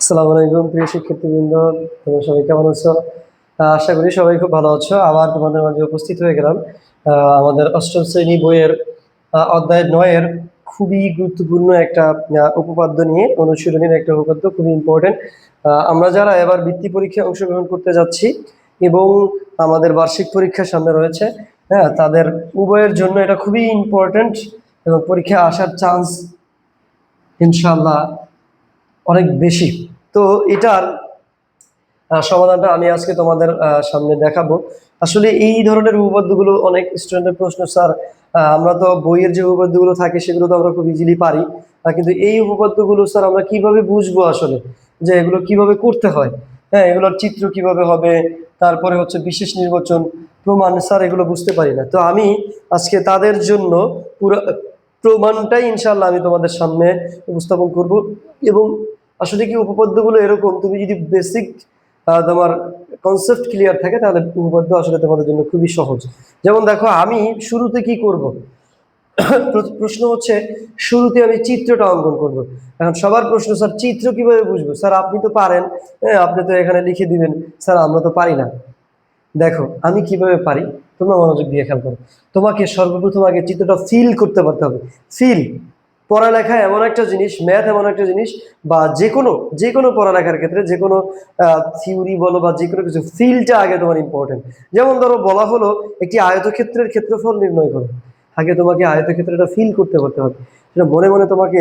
আসসালামু আলাইকুম, প্রিয় শিক্ষার্থীবৃন্দ, তোমরা সবাই কেমন আছো? আশা করি সবাই খুব ভালো আছো। আবার তোমাদের মাঝে উপস্থিত হয়ে গেলাম। আমাদের অষ্টম শ্রেণি বইয়ের অধ্যায় নয়ের খুবই গুরুত্বপূর্ণ একটা উপপাদ্য নিয়ে অনুশীলনীর একটা উপপাদ্য, খুবই ইম্পর্টেন্ট আমরা যারা এবার বৃত্তি পরীক্ষায় অংশগ্রহণ করতে যাচ্ছি এবং আমাদের বার্ষিক পরীক্ষা সামনে রয়েছে হ্যাঁ তাদের উভয়ের জন্য এটা খুবই ইম্পর্টেন্ট এবং পরীক্ষায় আসার চান্স ইনশাল্লাহ অনেক বেশি। তো এটার সমাধানটা আমি আজকে তোমাদের সামনে দেখাবো। আসলে এই ধরনের উপপাদ্যগুলো অনেক স্টুডেন্টের প্রশ্ন, স্যার আমরা তো বইয়ের যে উপপাদ্যগুলো থাকে সেগুলো তো আমরা খুব ইজিলি পারি। কিন্তু এই উপপাদ্যগুলো, স্যার, আমরা কীভাবে বুঝব আসলে যে এগুলো কীভাবে করতে হয়? হ্যাঁ এগুলোর চিত্র কীভাবে হবে? তারপরে হচ্ছে বিশেষ নির্বাচন প্রমাণ, স্যার, এগুলো বুঝতে পারি না। তো আমি আজকে তাদের জন্য পুরো, প্রমাণটাই ইনশাল্লাহ আমি তোমাদের সামনে উপস্থাপন করব এবং আসলে কি উপপাদ্যগুলো এরকম? তুমি যদি বেসিক তোমার কনসেপ্ট ক্লিয়ার থাকে, তাহলে উপপাদ্য আসলে তোমাদের জন্য খুবই সহজ। যেমন দেখো, আমি শুরুতে কি করব? প্রশ্ন হচ্ছে, শুরুতে আমি চিত্রটা অঙ্কন করব। এখন সবার প্রশ্ন, স্যার, চিত্র কীভাবে বুঝব? স্যার, আপনি তো পারেন। হ্যাঁ আপনি তো এখানে লিখে দিবেন। স্যার, আমরা তো পারি না। দেখো, আমি কীভাবে পারি? তোমরা মনোযোগ দিয়ে খেয়াল করো। তোমাকে সর্বপ্রথম আগে চিত্রটা ফিল করতে পারতে হবে। ফিল পড়ালেখা এমন একটা জিনিস ম্যাথ এমন একটা জিনিস বা যে কোনো যে কোনো পড়ালেখার ক্ষেত্রে যে কোনো থিওরি বলো বা যে কোনো কিছু ফিলটা আগে তোমার ইম্পর্টেন্ট যেমন ধরো বলা হলো, একটি আয়তক্ষেত্রের ক্ষেত্রফল নির্ণয় করো। আগে তোমাকে আয়তক্ষেত্রটা ফিল করতে পারতে হবে। সেটা মনে মনে তোমাকে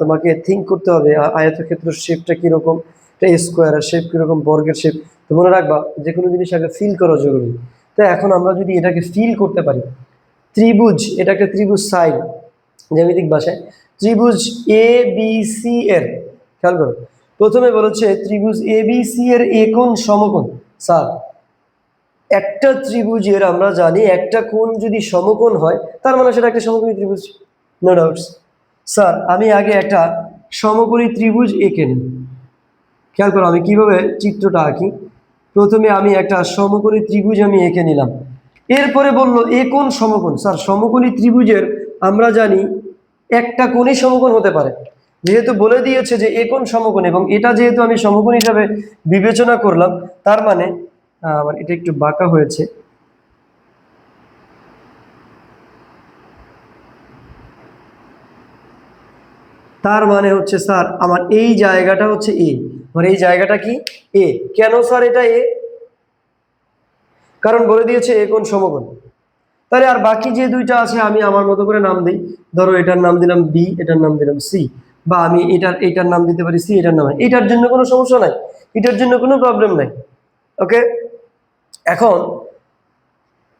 তোমাকে থিঙ্ক করতে হবে আয়তক্ষেত্র শেপটা কীরকম একটা স্কোয়ারের শেপ কীরকম, বর্গের শেপ তো মনে রাখবা যে কোনো জিনিস আগে ফিল করা জরুরি। তো এখন আমরা যদি এটাকে ফিল করতে পারি, ত্রিভুজ, এটা একটা ত্রিভুজ সাইড জ্যামিতিক ভাষায়, ত্রিভুজ এ বি সি এর, খেয়াল করো। প্রথমে বলেছে ত্রিভুজ এ বি সি এর একোণ সমকোণ। স্যার, একটা ত্রিভুজের আমরা জানি একটা কোণ যদি সমকোণ হয়, তার মানে সেটা একটা সমকোণী ত্রিভুজ নো ডাউটস স্যার, আমি আগে একটা সমকোণী ত্রিভুজ এঁকে নিই। খেয়াল করো, আমি কীভাবে চিত্রটা আঁকি? প্রথমে আমি একটা সমকোণী ত্রিভুজ আমি এঁকে নিলাম। এরপরে বলল এ কোণ সমকোণ। স্যার, সমকোণী ত্রিভুজের আমরা জানি একটা কোণই সমকোণ হতে পারে। যেহেতু বলে দিয়েছে যে এ কোণ সমকোণ এবং এটা যেহেতু আমি সমকোণ হিসাবে বিবেচনা করলাম, তার মানে আমার এটা একটু বাঁকা হয়েছে। তার মানে হচ্ছে, স্যার, আমার এই জায়গাটা হচ্ছে এ। আমার এই জায়গাটা কি? এ। কেন স্যার এটা এ? কারণ বলে দিয়েছে এ কোন সমকোণ। তাহলে আর বাকি যে দুইটা আছে, আমি আমার মতো করে নাম দিই। ধরো এটার নাম দিলাম বি এটার নাম দিলাম সি বা আমি এটার এটার নাম দিতে পারি সি এটার নাম। এটার জন্য কোনো সমস্যা নাই। এটার জন্য কোনো প্রবলেম নাই। ওকে এখন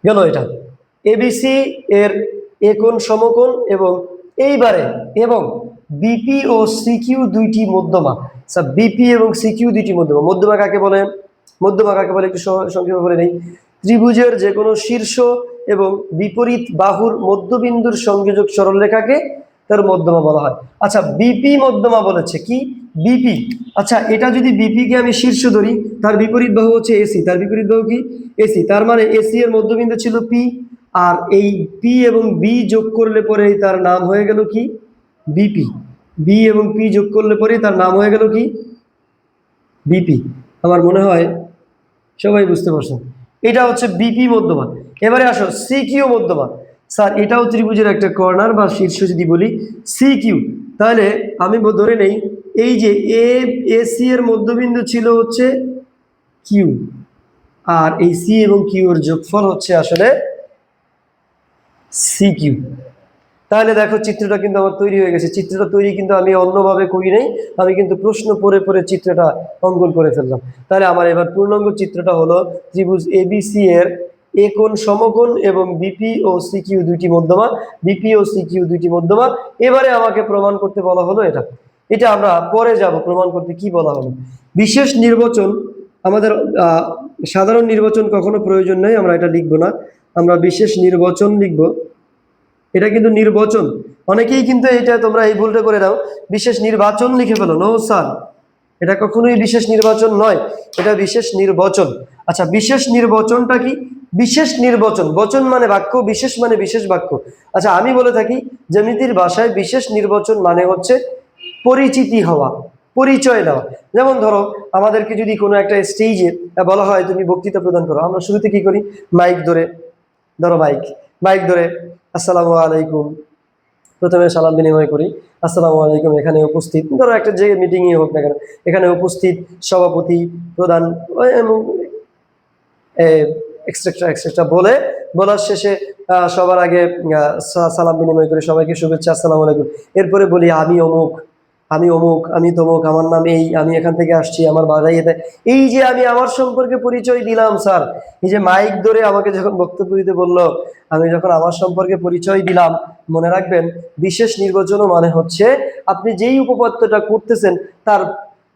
গেল এটা। এবিসি এর এ একোণ সমকোণ এবং এইবারে এবং বিপি ও সিকিউ দুইটি মধ্যমা। স্যার বিপি এবং সিকিউ দুইটি মধ্যমা। মধ্যমা কাকে বলে? মধ্যমা কাকে বলে? একটু সংক্ষেপে বলে নেই। ত্রিভুজের যে কোনো শীর্ষ এবং বিপরীত বাহুর মধ্যবিন্দুর সংযোজক সরলরেখাকে তার মধ্যমা বলা হয়। আচ্ছা বিপি মধ্যমা বলেছে কি? বিপি। আচ্ছা এটা যদি বিপি কে আমি শীর্ষ ধরি, তার বিপরীত বাহু হচ্ছে এসি তার বিপরীত বাহু কি? এসি তার মানে এসি এর মধ্যবিন্দু ছিল পি। আর এই পি এবং বি যোগ করলে পরে তার নাম হয়ে গেল কি? বিপি। বি এবং পি যোগ করলে পরে তার নাম হয়ে গেল কি? বিপি। আমার মনে হয় সবাই বুঝতে পারছেন। এটা হচ্ছে বিপি মধ্যমা এবারে আসো সি কিউ মধ্যমা স্যার, এটাও ত্রিভুজের একটা কর্নার বা শীর্ষ যদি বলি সি কিউ তাহলে আমি ধরে নেই, এই যে এ এসি এর মধ্যবিন্দু ছিল হচ্ছে কিউ আর এই সি এবং কিউ এর যোগফল হচ্ছে আসলে সি কিউ তাহলে দেখো চিত্রটা কিন্তু আমার তৈরি হয়ে গেছে। চিত্রটা তৈরি কিন্তু আমি অন্যভাবে করি নাই। আমি কিন্তু প্রশ্ন পরে পরে চিত্রটা অঙ্কন করে ফেললাম। তাহলে আমার এবার পূর্ণাঙ্গ চিত্রটা হলো ত্রিভুজ এবিসি এর এ একোণ সমকোণ এবং বিপি ও সিকিউ দুইটি মধ্যমা। বিপি ও সিকিউ দুইটি মধ্যমা। এবারে আমাকে প্রমাণ করতে বলা হলো এটা। এটা আমরা পরে যাব, প্রমাণ করতে কি বলা হলো। বিশেষ নির্বাচন, আমাদের সাধারণ নির্বাচন কখনো প্রয়োজন নেই, আমরা এটা লিখব না। আমরা বিশেষ নির্বাচন লিখব। এটা কিন্তু নির্বাচন। অনেকেই কিন্তু এটা তোমরা এই ভুলটা করে দাও, বিশেষ নির্বাচন লিখে ফেলো। নো স্যার এটা কখনোই বিশেষ নির্বাচন নয়, এটা বিশেষ নির্বাচন। আচ্ছা বিশেষ নির্বাচনটা কি? বিশেষ নির্বাচন। বচন মানে বাক্য, বিশেষ মানে বিশেষ বাক্য। আচ্ছা আমি বলে থাকি, জ্যামিতির ভাষায় বিশেষ নির্বাচন মানে হচ্ছে পরিচিতি হওয়া, পরিচয় দেওয়া। যেমন ধরো, আমাদেরকে যদি কোনো একটা স্টেজে বলা হয়, তুমি বক্তৃতা প্রদান করো। আমরা শুরুতে কি করি? মাইক ধরে, ধরো মাইক মাইক ধরে আসসালামু আলাইকুম। প্রথমে সালাম বিনিময় করি। আসসালামু আলাইকুম। এখানে উপস্থিত ধরো একটা যে মিটিংই হোক না কেন, এখানে উপস্থিত সভাপতি, প্রধান এক্সট্রা এক্সট্রা বলে, বলার শেষে সবার আগে সালাম বিনিময় করে। সবাইকে শুভেচ্ছা। আসসালামু আলাইকুম। এরপরে বলি, আমি অমুক আমি অমুক, আমি তমুক, আমার নাম এই, আমি এখান থেকে আসছি, আমার বাড়াই এতে এই যে আমি আমার সম্পর্কে পরিচয় দিলাম, স্যার। এই যে মাইক ধরে আমাকে যখন বক্তব্য দিতে বলল, আমি যখন আমার সম্পর্কে পরিচয় দিলাম, মনে রাখবেন, বিশেষ নির্বাচনও মানে হচ্ছে আপনি যেই উপপাদ্যটা করতেছেন, তার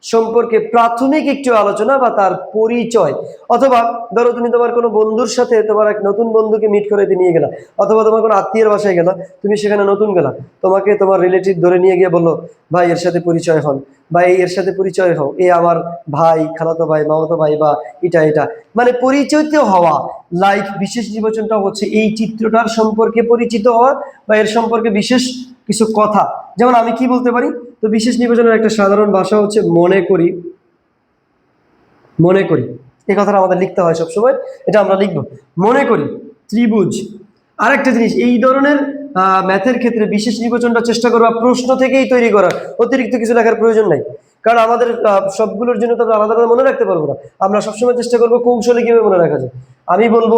সম্পর্কে প্রাথমিক একটু আলোচনা বা তার পরিচয়। অথবা, ধরো তুমি তোমার কোনো বন্ধুর সাথে তোমার এক নতুন বন্ধুকে মিট করে দিয়ে নিয়ে গেলা, অথবা তোমার কোনো আত্মীয়ের বাসায় গেলা, তুমি সেখানে নতুন গেলা, তোমাকে তোমার রিলেটিভ ধরে নিয়ে গিয়ে বলল, ভাই, এর সাথে পরিচয় হন। বা, এই, এর সাথে পরিচয় হও, এ আমার ভাই, খালাতো ভাই, মামাতো ভাই বা এটা এটা। মানে পরিচিত হওয়া লাইক বিশেষ নির্বাচনটা হচ্ছে এই চিত্রটার সম্পর্কে পরিচিত হওয়া বা এর সম্পর্কে বিশেষ কিছু কথা। যেমন আমি কি বলতে পারি? তো বিশেষ নির্বাচনের একটা সাধারণ ভাষা হচ্ছে মনে করি। মনে করি। এই কথাটা আমাদের লিখতে হয় সবসময়। এটা আমরা লিখব। মনে করি, ত্রিভুজ। আরেকটা জিনিস, এই ধরনের ম্যাথের ক্ষেত্রে বিশেষ নির্বাচনটা চেষ্টা করবা, প্রশ্ন থেকেই তৈরি করার অতিরিক্ত কিছু লেখার প্রয়োজন নাই। কারণ আমাদের সবগুলোর জন্য তো আলাদা আলাদা মনে রাখতে পারব না। আমরা সবসময় চেষ্টা করব কৌশলে কীভাবে মনে রাখা যায়। আমি বলব,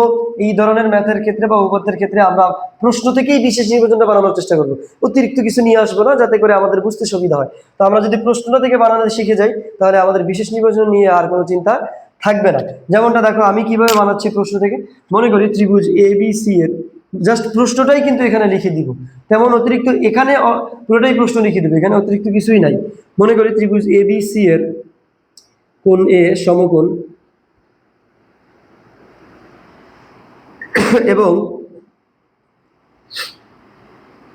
এই ধরনের ম্যাথের ক্ষেত্রে বা উপাত্তের ক্ষেত্রে আমরা প্রশ্ন থেকেই বিশেষ নির্বাচনটা বানানোর চেষ্টা করব। অতিরিক্ত কিছু নিয়ে আসব না, যাতে করে আমাদের বুঝতে সুবিধা হয়। তো আমরা যদি প্রশ্নটা থেকে বানানো শিখে যাই, তাহলে আমাদের বিশেষ নির্বাচন নিয়ে আর কোনো চিন্তা থাকবে না। যেমনটা দেখো, আমি কীভাবে বানাচ্ছি প্রশ্ন থেকে? মনে করি ত্রিভুজ এ বি সি এর জাস্ট প্রশ্নটাই কিন্তু এখানে লিখে দিব। তেমন অতিরিক্ত এখানে পুরোটাই প্রশ্ন লিখে দেবে। এখানে অতিরিক্ত কিছুই নাই। মনে করি ত্রিভুজ এ বি সি এর কোন এ সমকোণ এবং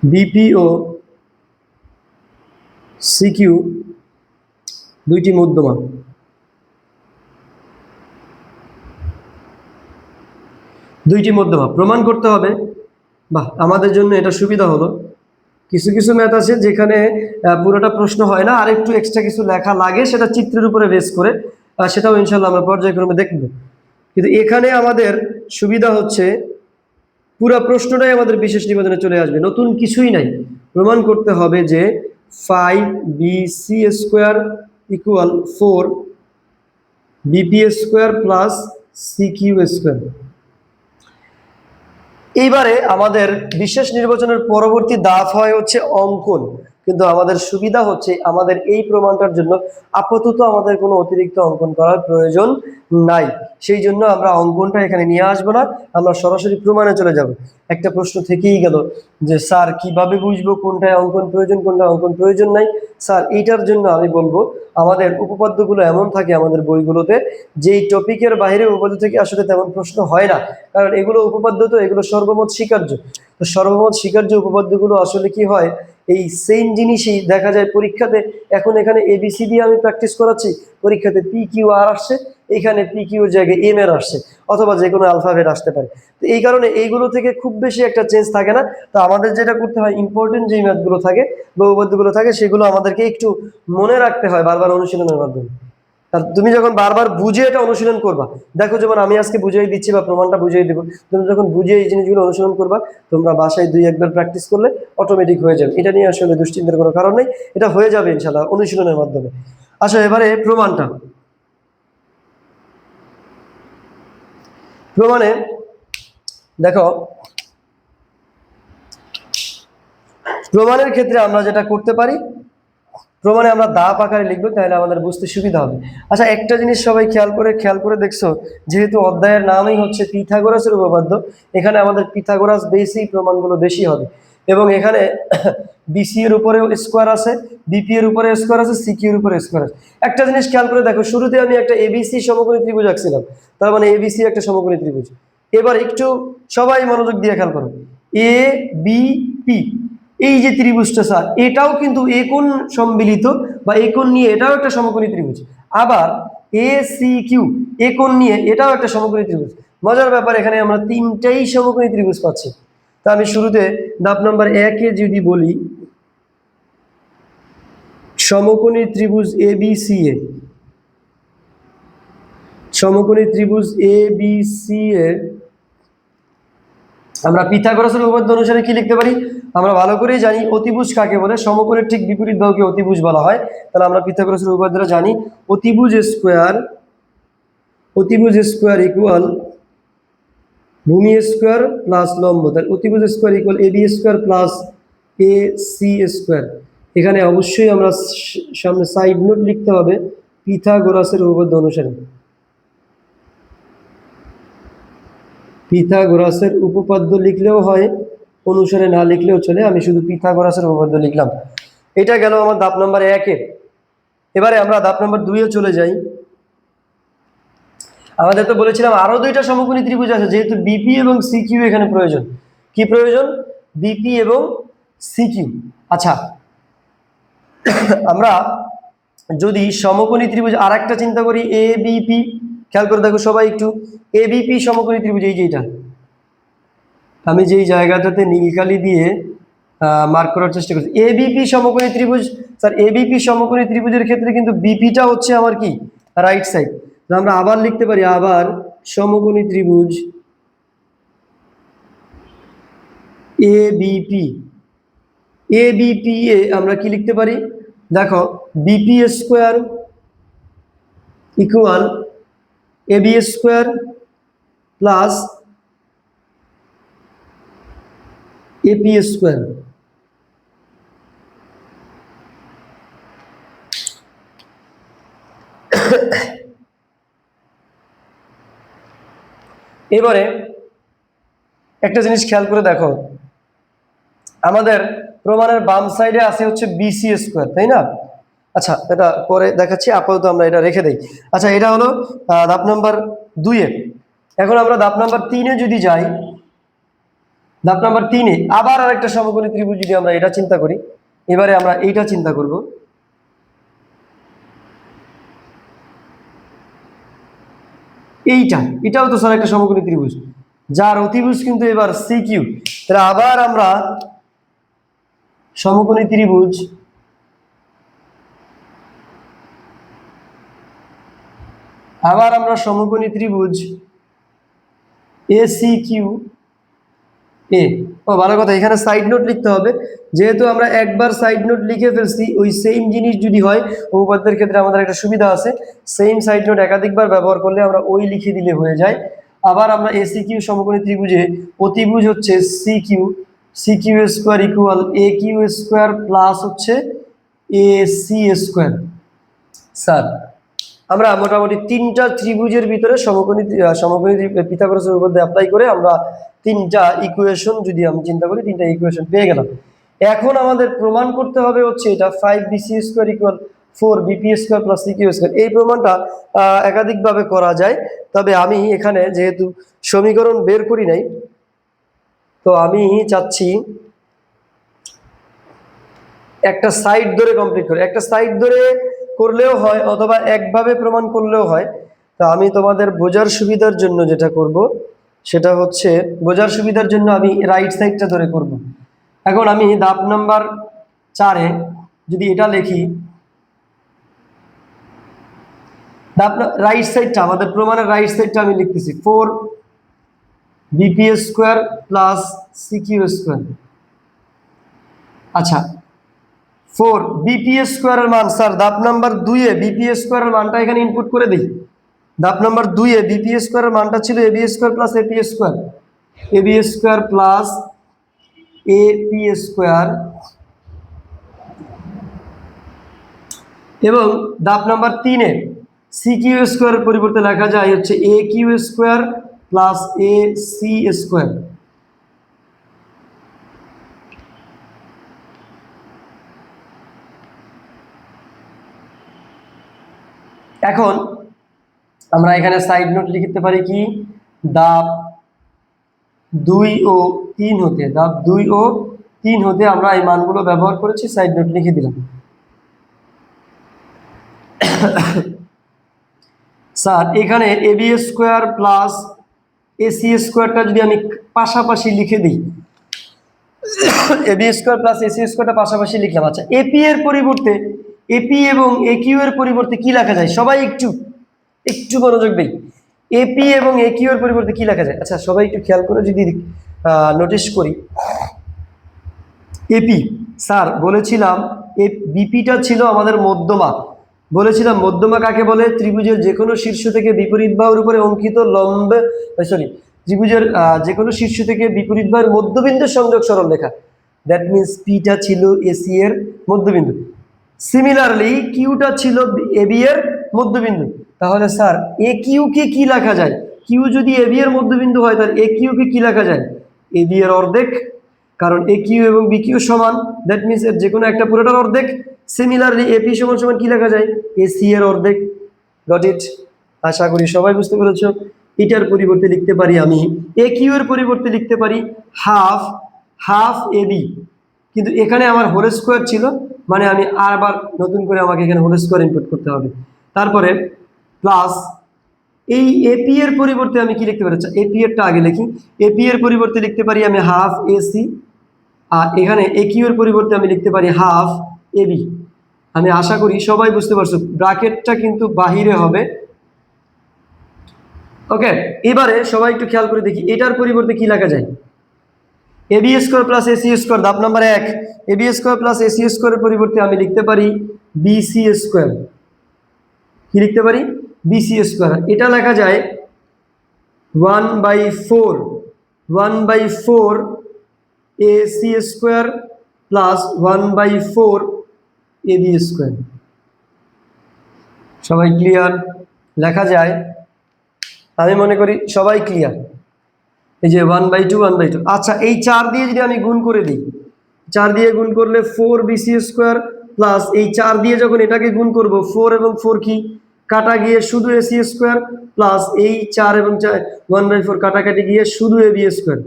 বিপিও সিকিউ দুইটি মধ্যমা দুইটি মধ্যমা প্রমাণ করতে হবে। বাহ, আমাদের জন্য এটা সুবিধা হলো। কিছু কিছু ম্যাথ আছে যেখানে পুরোটা প্রশ্ন হয় না, আর একটু এক্সট্রা কিছু লেখা লাগে, সেটা চিত্রের উপরে বেস করে সেটাও ইনশাল্লাহ আমরা পর্যায়ক্রমে দেখব। কিন্তু এখানে আমাদের সুবিধা হচ্ছে, পুরো প্রশ্নটাই আমাদের বিশেষ নিবেদনে চলে আসবে। নতুন কিছুই নাই। প্রমাণ করতে হবে যে five B C square equal four BP square plus C Q square এইবারে আমাদের বিশেষ নির্বাচনের পরবর্তী দাফ হয় হচ্ছে অঙ্কন। কিন্তু আমাদের সুবিধা হচ্ছে আমাদের এই প্রমাণটার জন্য আপাতত আমাদের কোনো অতিরিক্ত অঙ্কন করার প্রয়োজন নাই। সেই জন্য আমরা অঙ্কনটা এখানে নিয়ে আসব না, আমরা সরাসরি প্রমাণে চলে যাব। একটা প্রশ্ন থেকেই গেল যে, স্যার, কীভাবে বুঝব কোনটায় অঙ্কন প্রয়োজন কোনটা অঙ্কন প্রয়োজন নাই? স্যার, এইটার জন্য আমি বলব, আমাদের উপপাদ্যগুলো এমন থাকে আমাদের বইগুলোতে, যেই টপিকের বাইরে উপপাদ্য থেকে আসলে তেমন প্রশ্ন হয় না। কারণ এগুলো উপপাদ্য তো, এগুলো সর্বমত স্বীকার্য। তো সর্বমত স্বীকার্য উপপাদ্যগুলো আসলে কি হয়? এই সেম জিনিসই দেখা যায় পরীক্ষাতে। এখন এখানে এবিসি দিয়ে আমি প্র্যাকটিস করাচ্ছি, পরীক্ষাতে পি কিউ আর আসছে, এখানে পি কিউর জায়গায় এম এর আসছে, অথবা যে কোনো আলফাভেট আসতে পারে। তো এই কারণে এইগুলো থেকে খুব বেশি একটা চেঞ্জ থাকে না। তো আমাদের যেটা করতে হয় ইম্পর্টেন্ট যে ম্যাথগুলো থাকে বহুবদ্ধগুলো থাকে, সেগুলো আমাদেরকে একটু মনে রাখতে হয় বারবার অনুশীলনের মাধ্যমে। তুমি যখন বারবার বুঝে এটা অনুশীলন করবা, দেখো যেমন আমি আজকে বুঝিয়ে দিচ্ছি বা প্রমাণটা বুঝিয়ে দিব, তুমি যখন বুঝে এই জিনিসগুলো অনুশীলন করবা, তোমরা বাসায় দুই একবার প্র্যাকটিস করলে অটোমেটিক হয়ে যাবে। এটা নিয়ে আসলে দুশ্চিন্তার কোনো কারণ নেই, এটা হয়ে যাবে ইনশাল্লাহ অনুশীলনের মাধ্যমে। আচ্ছা এবারে প্রমাণটা। প্রমাণে দেখো, প্রমাণের ক্ষেত্রে আমরা যেটা করতে পারি প্রমাণে আমরা দাপ আকারে লিখব, তাহলে আমাদের বুঝতে সুবিধা হবে। আচ্ছা একটা জিনিস সবাই খেয়াল করে খেয়াল করে দেখছ, যেহেতু অধ্যায়ের নামই হচ্ছে পিথাগোরাসের উপপাদ্য, এখানে আমাদের পিথাগোরাস বেসেই প্রমাণগুলো বেশি হবে। এবং এখানে বিসি এর উপরেও স্কোয়ার আছে বিপি এর উপরে স্কোয়ার আছে সিকিউ এর উপরে স্কোয়ার আছে। একটা জিনিস খেয়াল করে দেখো, শুরুতে আমি একটা এবিসি সমকোণী ত্রিভুজ আঁকছিলাম, তার মানে এবিসি একটা সমকোণী ত্রিভুজ। এবার একটু সবাই মনোযোগ দিয়ে খেয়াল করো। এ বি পি এই যে ত্রিভুজটা স্যার, এটাও কিন্তু একোণ সম্মিলিত বা একোণ নিয়ে এটাও একটা সমকোণী ত্রিভুজ। আবার এ সি কিউ একোণ নিয়ে এটাও একটা সমকোণী ত্রিভুজ। মজার ব্যাপার, এখানে আমরা তিনটাই সমকোণী ত্রিভুজ পাচ্ছি। তা আমি শুরুতে ধাপ নাম্বার একে যদি বলি, সমকোণী ত্রিভুজ এ বি সি এ সমকোণী ত্রিভুজ এ বি সি এর আমরা পিথাগোরাসের উপপাদ্য অনুসারে কি লিখতে পারি? আমরা ভালো করেই জানি অতিভুজ কাকে বলে, সমকোণের ঠিক বিপরীত বাহুকে অতিভুজ বলা হয়। তাহলে আমরা পিথাগোরাসের উপপাদ্যটা জানি। অতিভুজ স্কোয়ার অতিভুজ স্কোয়ার ইকুয়াল ভূমি স্কোয়ার প্লাস লম্ব। তাহলে অতিভুজ square equal A B square plus A C square. এখানে অবশ্যই আমরা সামনে সাইড নোট লিখতে হবে পিথাগোরাসের উপপাদ্য অনুসারে। পিথাগোরাসের উপপাদ্য লিখলেও হয়, অনুসারে না লিখলেও চলে। আমি শুধু পিথাগোরাসের উপপাদ্য লিখলাম। এটা গেল আমার দাপ নাম্বার একে এবারে আমরা ধাপ নাম্বার দুইয়ে চলে যাই। আমাদের তো বলেছিলাম আরও দুইটা সমকোণী ত্রিভুজ আছে, যেহেতু বিপি এবং সিকিউ এখানে প্রয়োজন। কি প্রয়োজন? বিপি এবং সিকিউ। আচ্ছা আমরা যদি সমকোণী ত্রিভুজ আর চিন্তা করি, এ বিপি খেয়াল করে দেখো সবাই একটু এ বিপি সমকোণী ত্রিভুজ, এই যেটা আমি যেই জায়গাটাতে নীলকালি দিয়ে মার্ক করার চেষ্টা করছি। এবিপি সমকোণী ত্রিভুজ স্যার এবিপি সমকোণী ত্রিভুজের ক্ষেত্রে কিন্তু বিপিটা হচ্ছে আমার কি? রাইট সাইড আমরা আবার লিখতে পারি, আবার সমকোণী ত্রিভুজ এবিপি এবিপি এ আমরা কি লিখতে পারি? দেখো BP square equal AB square plus AP square. এবারে একটা জিনিস খেয়াল করে দেখো। আমাদের প্রমাণের বাম সাইডে আছে হচ্ছে বিসি স্কোয়ার, তাই না? আচ্ছা এটা পরে দেখাচ্ছি, আপাতত আমরা এটা রেখে দেই। আচ্ছা এটা হলো ধাপ নাম্বার দুইয়ে এখন আমরা ধাপ নাম্বার তিনে যদি যাই, ধাপ নাম্বার তিনে আবার আরেকটা সমকোণী ত্রিভুজ যদি আমরা এটা চিন্তা করি, এবারে আমরা এইটা চিন্তা করব। এইটা, এটাও তো স্যার একটা সমকোণী ত্রিভুজ। যার অতিভুজ কিন্তু এবার সি কিউ তাহলে আবার আমরা সমকোণী ত্রিভুজ আবার আমরা সমকোণী ত্রিভুজ এ সি কিউ এ ও, ভালো কথা, এখানে সাইড নোট লিখতে হবে। যেহেতু আমরা একবার সাইড নোট লিখে ফেলছি, ওই সেম জিনিস যদি হয়, উপপাদ্যের ক্ষেত্রে আমাদের একটা সুবিধা আছে। সেম সাইড নোট একাধিকবার ব্যবহার করলে আমরা ওই লিখে দিলে হয়ে যায়। আবার আমরা এসি কিউ সমকোণী ত্রিভুজে অতিভুজ হচ্ছে C Q C Q square equal A Q square plus হচ্ছে এ সি স্কোয়ার স্যার আমরা মোটামুটি তিনটা ত্রিভুজের ভিতরে সমকোণী সমকোণী পিথাগোরাসের উপর অ্যাপ্লাই করে আমরা তিনটা ইকুয়েশন যদি আমি চিন্তা করি, তিনটা ইকুয়েশন পেয়ে গেলাম। এখন আমাদের প্রমাণ করতে হবে হচ্ছে এটা five BC square equal four BP square plus CQ square এই প্রমাণটা একাধিকভাবে করা যায়। তবে আমি এখানে যেহেতু সমীকরণ বের করি নাই, তো আমি চাচ্ছি একটা সাইড ধরে কমপ্লিট করে। একটা সাইড ধরে করলেও হয় অথবা একভাবে প্রমাণ করলেও হয়, তা আমি তোমাদের বোঝার সুবিধার জন্য যেটা করব, সেটা হচ্ছে বোঝার সুবিধার জন্য আমি রাইট সাইডটা ধরে করব। এখন আমি ধাপ নাম্বার চারে যদি এটা লিখি, ধাপ রাইট সাইডটা আমাদের প্রমাণের রাইট সাইডটা আমি লিখতেছি four BP square plus CQ square আচ্ছা ফোর, বিপিএস স্কোয়ারের মান, স্যার, ধাপ নাম্বার দুইয়ে বিপিএস স্কোয়ারের মানটা এখানে ইনপুট করে দিই ধাপ নাম্বার দুইয়ে বিপিএস স্কোয়ারের মানটা ছিল AB square plus A AP square. AB square plus A AP square. এবং ধাপ নাম্বার তিনে সি কিউ স্কোয়ারের পরিবর্তে লেখা যায় হচ্ছে A Q square plus A C square. এখন আমরা এখানে সাইড নোট লিখতে পারি কি? দাব দুই ও তিন হতে, দাব দুই ও তিন হতে আমরা এই মানগুলো ব্যবহার করেছি সাইড নোট লিখে দিলাম। স্যার, এখানে এবি স্কোয়ার প্লাস এসি স্কোয়ারটা যদি আমি পাশাপাশি লিখে দিই। এবি স্কোয়ার প্লাস এসি স্কোয়ারটা পাশাপাশি লিখলাম। আচ্ছা এপি এর পরিবর্তে এপি এবং একিউ এর পরিবর্তে কি লেখা যায়? সবাই একটু একটু মনোযোগ দেই। এপি এবং একিউ এর পরিবর্তে কি লেখা যায়? আচ্ছা সবাই একটু খেয়াল করে যদি নোটিশ করি। এপি স্যার, বলেছিলাম, এ বিপিটা ছিল আমাদের মধ্যমা। বলেছিলাম, মধ্যমা কাকে বলে? ত্রিভুজের যে কোনো শীর্ষ থেকে বিপরীত বাহুর উপরে অঙ্কিত লম্বে সরি ত্রিভুজের যে কোনো শীর্ষ থেকে বিপরীত বাহুর মধ্যবিন্দু সংযোগ সরল রেখা দ্যাট মিনস পিটা ছিল এসি এর মধ্যবিন্দু। সিমিলারলি কিউটা ছিল এবি এর মধ্যবিন্দু। তাহলে স্যার এ কিউকে কি লেখা যায়? কিউ যদি এবি এর মধ্যবিন্দু হয়, তাহলে এ কিউকে কি লেখা যায়? এবি এর অর্ধেক। কারণ এ কিউ এবং বি কিউ সমান দ্যাট মিনস এর যে কোনো একটা পুরোটার অর্ধেক। সিমিলারলি এপি সমান সমান কি লেখা যায়? এ সি এর অর্ধেক। গট ইট আশা করি সবাই বুঝতে পেরেছ। এটার পরিবর্তে লিখতে পারি আমি এ কিউ এর পরিবর্তে লিখতে পারি হাফ হাফ এ বি কিন্তু এখানে আমার হোল স্কোয়ার ছিল মানে আমি আবার নতুন করে আমাকে এখানে হোল স্কোয়ার ইনপুট করতে হবে। তারপরে প্লাস এই এপি এর পরিবর্তে আমি কি লিখতে পারি? আচ্ছা এপি এরটা আগে লিখি। এপি এর পরিবর্তে লিখতে পারি আমি হাফ এসি আর এখানে একিউ এর পরিবর্তে আমি লিখতে পারি হাফ এবি আমি আশা করি সবাই বুঝতে পারছ ব্রাকেটটা কিন্তু বাহিরে হবে। ওকে এবারে সবাই একটু খেয়াল করে দেখি, এটার পরিবর্তে কি লেখা যায়? AB square plus AC square ধাপ নাম্বার এক। এবি স্কোয়ার প্লাস এসি স্কোয়ারের পরিবর্তে আমি লিখতে পারি বিসি স্কোয়ার কি লিখতে পারি? বিসি স্কোয়ার এটা লেখা যায় one by four one by four A C square plus one by four A B square সবাই ক্লিয়ার লেখা যায়? আমি মনে করি সবাই ক্লিয়ার এই যে one by two one by two আচ্ছা এই চার দিয়ে যদি আমি গুণ করে দিই, চার দিয়ে গুণ করলে ফোর বিসি স্কোয়ার প্লাস এই চার দিয়ে যখন এটাকে গুণ করব ফোর এবং ফোর কি? কাটা গিয়ে শুধু এসি স্কোয়ার প্লাস এই চার এবং চার ওয়ান বাই ফোর কাটাকাটি গিয়ে শুধু এ বি স্কোয়ার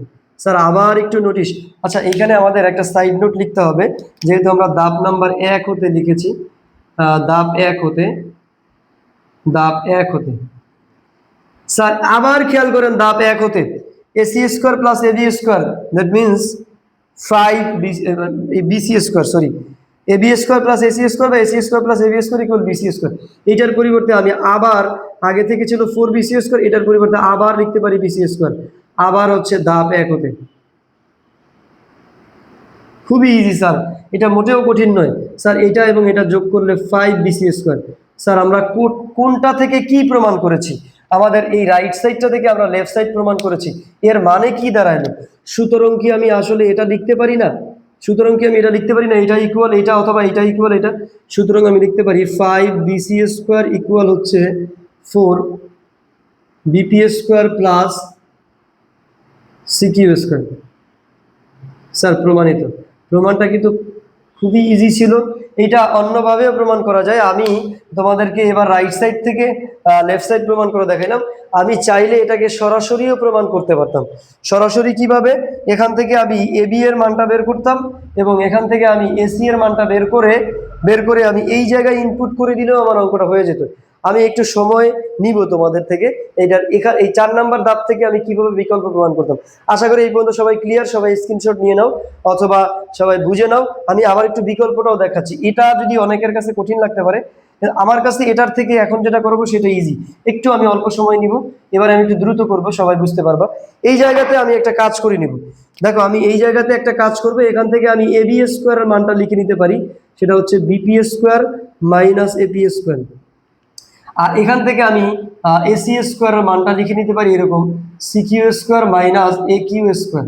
স্যার, আবার একটু নোটিশ আচ্ছা এখানে আমাদের একটা সাইড নোট লিখতে হবে, যেহেতু আমরা দাব নাম্বার এক হতে লিখেছি দাপ এক হতে দাব এক হতে। স্যার, আবার খেয়াল করেন দাব এক হতে। AC square plus AB square that means five BC square sorry AB square plus AC square বা AC square plus AB square equal BC square এটার পরিবর্তে আমি আবার আগে থেকে ছিল ফোর বিসি স্কোয়ার এটার পরিবর্তে আবার লিখতে পারি বিসি স্কোয়ার আবার হচ্ছে দাব এক হতে। খুবই ইজি স্যার। এটা মোটেও কঠিন নয়। স্যার, এটা এবং এটা যোগ করলে ফাইভ বিসি স্কোয়ার স্যার, আমরা কোনটা থেকে কি প্রমাণ করেছি? আমাদের এই রাইট সাইডটা থেকে আমরা লেফট সাইড প্রমাণ করেছি। এর মানে কি দাঁড়ায়লো সুতরাং কি আমি আসলে এটা লিখতে পারি না? সুতরাং কি আমি এটা লিখতে পারি না? এটা ইকুয়াল এটা অথবা এটা ইকুয়াল এটা? সুতরাং আমি লিখতে পারি ফাইভ বিসি স্কোয়ার ইকুয়াল হচ্ছে four BP square plus CQ square sir, প্রমাণিত। প্রমাণটা কিন্তু খুবই ইজি ছিল। এটা অন্যভাবেও প্রমাণ করা যায়। আমি তোমাদেরকে এবার রাইট সাইড থেকে লেফট সাইড প্রমাণ করে দেখাইলাম। আমি চাইলে এটাকে সরাসরিও প্রমাণ করতে পারতাম। সরাসরি কীভাবে? এখান থেকে আমি এবি এর মানটা বের করতাম এবং এখান থেকে আমি এসি এর মানটা বের করে বের করে আমি এই জায়গায় ইনপুট করে দিলেও আমার অঙ্কটা হয়ে যেত। আমি একটু সময় নিব তোমাদের থেকে। এখানে এই চার নাম্বার ধাপ থেকে আমি কীভাবে বিকল্প প্রমাণ করতাম। আশা করি এই পর্যন্ত সবাই ক্লিয়ার সবাই স্ক্রিনশট নিয়ে নাও, অথবা সবাই বুঝে নাও। আমি আবার একটু বিকল্পটাও দেখাচ্ছি। এটা যদি অনেকের কাছে কঠিন লাগতে পারে, আমার কাছে এটার থেকে এখন যেটা করব সেটা ইজি একটু আমি অল্প সময় নিব, এবার আমি একটু দ্রুত করব, সবাই বুঝতে পারবা। এই জায়গাতে আমি একটা কাজ করে নিব। দেখো, আমি এই জায়গাতে একটা কাজ করব, এখান থেকে আমি এবি স্কোয়ারের মানটা লিখে নিতে পারি। সেটা হচ্ছে BP square minus AP square আর এখান থেকে আমি এসি স্কোয়ারের মানটা লিখে নিতে পারি এরকম CQ square minus A Q square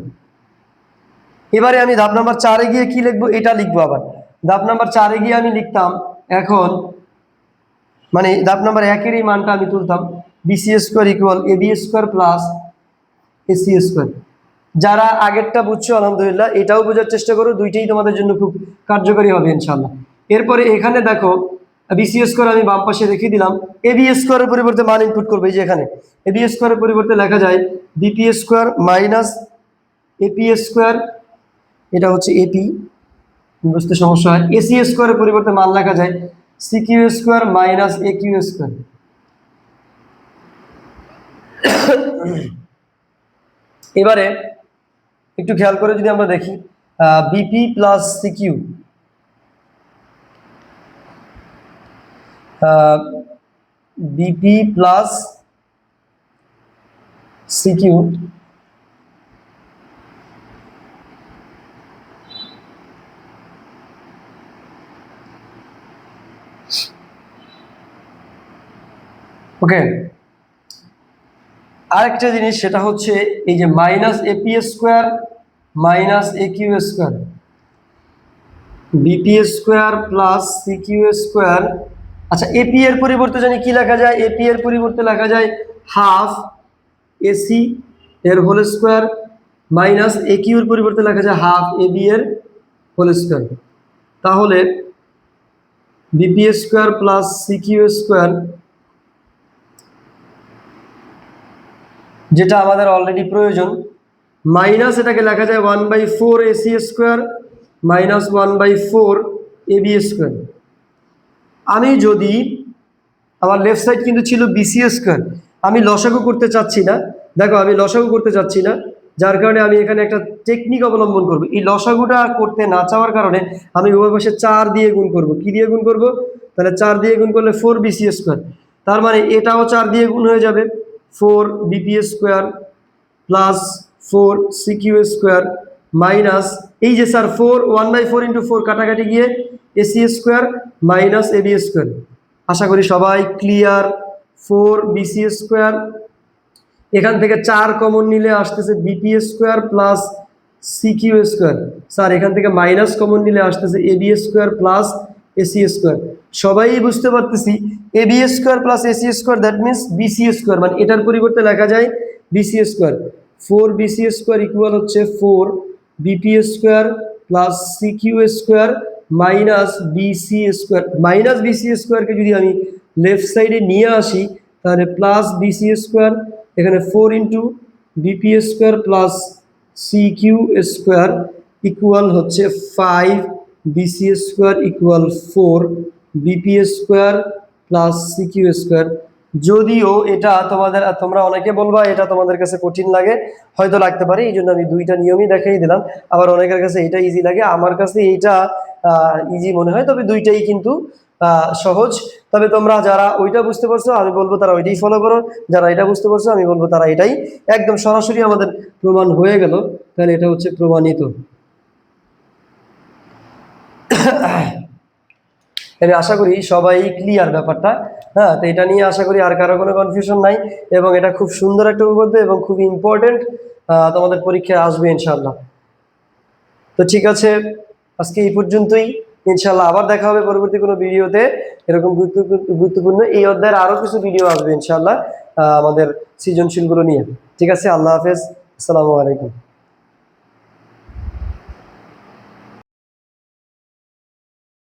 এবারে আমি ধাপ নাম্বার চারে গিয়ে কি লিখব? এটা লিখব আবার। ধাপ নাম্বার চারে গিয়ে আমি লিখতাম, এখন মানে ধাপ নাম্বার একের এই মানটা আমি তুলতাম BC square equal A B square plus AC square যারা আগেরটা বুঝছ, আলহামদুলিল্লাহ, এটাও বোঝার চেষ্টা করো, দুইটাই তোমাদের জন্য খুব কার্যকরী হবে ইনশাল্লাহ এরপরে এখানে দেখো বিসি স্কোয়ার আমি বাম পাশে রেখে দিলাম। এ বি স্কোয়ারের পরিবর্তে মান ইনপুট করব এই যে এখানে। এ বি স্কোয়ারের পরিবর্তে লেখা যায় BP square minus AP square এটা হচ্ছে এপি বুঝতে সমস্যা হয়। এসি স্কোয়ারের পরিবর্তে মান লেখা যায় CQ square minus A Q square এবারে একটু খেয়াল করে যদি আমরা দেখি BP plus CQ BP plus CQ okay আরেকটা জিনিস, সেটা হচ্ছে এই যে minus AP square minus A Q square BP square plus CQ square আচ্ছা এপি এর পরিবর্তে জানি কি লেখা যায়? এপি এর পরিবর্তে লেখা যায় হাফ এসি এর হোল স্কোয়ার মাইনাস এ কিউর পরিবর্তে লেখা যায় হাফ এ বি এর হোল স্কোয়ার তাহলে BP square plus CQ square যেটা আমাদের অলরেডি প্রয়োজন মাইনাস এটাকে লেখা যায় one by four AC square minus one by four A AB square আমি যদি আমার লেফট সাইড কিন্তু ছিল বিসি স্কোয়ার আমি লসাগু করতে চাচ্ছি না। দেখো, আমি লসাগু করতে চাচ্ছি না, যার কারণে আমি এখানে একটা টেকনিক অবলম্বন করব। এই লসাগুটা করতে না চাওয়ার কারণে আমি উভয় পাশে চার দিয়ে গুণ করব। কি দিয়ে গুণ করব? তাহলে চার দিয়ে গুণ করলে ফোর বিসি স্কোয়ার তার মানে এটাও চার দিয়ে গুণ হয়ে যাবে। Four BP square plus four CQ square minus এই যে sir four one by four into four কাটাকাটি গিয়ে AC square minus AB square. আশা করি সবাই ক্লিয়ার। Four BC square. এখান থেকে চার কমন নিলে আসতেছে BP square plus CQ square. Sir, এখান থেকে মাইনাস কমন নিলে আসতেছে AB square plus AC square. সবাই বুঝতে পারতেছি AB square plus AC square that means BC square মানে এটার পরিবর্তে লেখা যায় BC square. Four BC square equal হচ্ছে four BP square plus CQ square minus BC square, minus BC স্কোয়ারকে যদি আমি লেফট সাইডে নিয়ে আসি, তাহলে প্লাস বিসি স্কোয়ার, এখানে four into BP square plus C Q square equal হচ্ছে five, BC square equal four, BP square plus C Q square. যদিও এটা তোমাদের, তোমরা অনেকে বলবা এটা তোমাদের কাছে কঠিন লাগে, হয়তো লাগতে পারে এই জন্য আমি দুইটা নিয়মই দেখাই দিলাম। আবার অনেকের কাছে এটা ইজি লাগে, আমার কাছে এইটা ইজি মনে হয়, তবে দুইটাই কিন্তু সহজ। তবে তোমরা যারা ওইটা বুঝতে পারছ, আমি বলব তারা ওইটাই ফলো করো। যারা এটা বুঝতে পারছ, আমি বলব তারা এটাই। একদম সরাসরি আমাদের প্রমাণ হয়ে গেল। তাহলে এটা হচ্ছে প্রমাণিত। আমি আশা করি সবাই ক্লিয়ার ব্যাপারটা। হ্যাঁ তো এটা নিয়ে আশা করি আর কারও কোনো কনফিউশন নাই। এবং এটা খুব সুন্দর একটা উপপাদ্য এবং খুব ইম্পর্টেন্ট তোমাদের পরীক্ষায় আসবে ইনশাল্লাহ তো ঠিক আছে। আজকে এই পর্যন্তই। ইনশাল্লাহ আবার দেখা হবে পরবর্তী কোনো ভিডিওতে। এরকম গুরুত্ব- গুরুত্বপূর্ণ এই অধ্যায়ের আরও কিছু ভিডিও আসবে ইনশাল্লাহ আমাদের সৃজনশীলগুলো নিয়ে। ঠিক আছে, আল্লাহ হাফেজ। আসসালামু আলাইকুম।